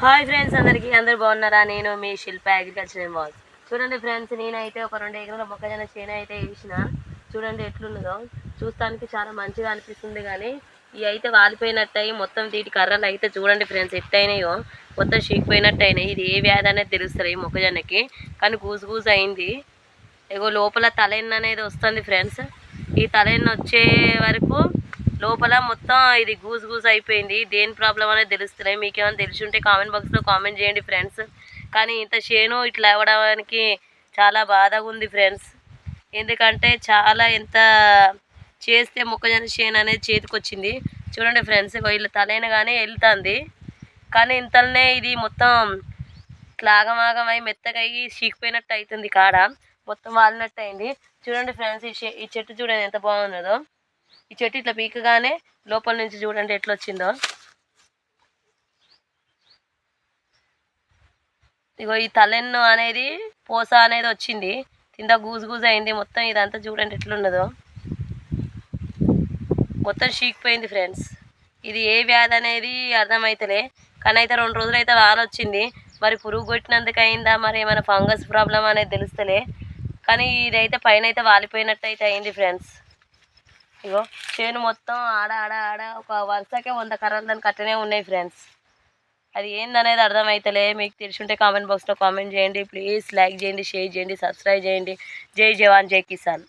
Hi friends అందరికీ అందరు బాగున్నారా? నేను మీ శిల్ప అగ్రికల్చర్ బాస్ చూడండి ఫ్రెండ్స్ నేనైతే ఒక రెండు ఎకరాల మొక్కజొన్న చేను అయితే వేసిన. చూడండి ఎట్లున్నదో చూస్తానికి చాలా మంచిగా అనిపిస్తుంది కానీ ఇవి అయితే వాలిపోయినట్టయి మొత్తం వీటి కర్రలు అయితే చూడండి ఫ్రెండ్స్ ఎట్టయినాయో. మొత్తం చీకిపోయినట్టు అయినాయి ఇది ఏ వ్యాధి అనేది తెలుస్తుంది ఈ మొక్కజొన్నకి. కానీ గూజు గూజు అయింది. ఏగో లోపల తలెన్న అనేది వస్తుంది ఫ్రెండ్స్. ఈ తలెన్న వచ్చే వరకు లోపల మొత్తం ఇది గూస్ గూస్ అయిపోయింది. దేని ప్రాబ్లం అనేది తెలుస్తున్నాయి. మీకు ఏమైనా తెలిసి ఉంటే కామెంట్ బాక్స్లో కామెంట్ చేయండి ఫ్రెండ్స్. కానీ ఇంత చేను ఇట్లా అవ్వడానికి చాలా బాధగా ఉంది ఫ్రెండ్స్. ఎందుకంటే చాలా ఎంత చేస్తే మొక్కజొన్న చేను అనేది చేతికి వచ్చింది చూడండి ఫ్రెండ్స్ వీళ్ళ తలైన కానీ వెళ్తుంది. కానీ ఇంతలోనే ఇది మొత్తం ఇట్లా అయి మెత్తగా అయ్యి చీకిపోయినట్టు అవుతుంది కాడ. మొత్తం వాలినట్టు అయింది. చూడండి ఫ్రెండ్స్ ఈ చె- ఈ చెట్టు చూడండి ఎంత బాగున్నదో ఈ చెట్టు ఇట్లా పీకగానే లోపల నుంచి చూడండి ఎట్లా వచ్చిందో ఇగో ఈ తలెన్ను అనేది పోస అనేది వచ్చింది. కింద గూజు గూజు అయింది. మొత్తం ఇదంతా చూడండి ఎట్లున్నదో. మొత్తం చీకిపోయింది ఫ్రెండ్స్. ఇది ఏ వ్యాధి అనేది అర్థమైతలే. కానీ అయితే రెండు రోజులు అయితే వాన వచ్చింది. మరి పురుగు కొట్టినందుకు అయిందా? మరి ఏమైనా ఫంగస్ ప్రాబ్లం అనేది తెలుస్తలే. కానీ ఇదైతే పైన అయితే వాలిపోయినట్టు అయితే అయింది ఫ్రెండ్స్. ఇగో చేను మొత్తం ఆడ ఆడ ఆడ ఒక వరుసకే వంద కర్రలు దానికి కట్టనే ఉన్నాయి ఫ్రెండ్స్ అది ఏందనేది అర్థమైతలే మీకు తెలిసి ఉంటే కామెంట్ బాక్స్లో కామెంట్ చేయండి. ప్లీజ్ లైక్ చేయండి షేర్ చేయండి సబ్స్క్రైబ్ చేయండి. జై జవాన్ జై కిసాన్.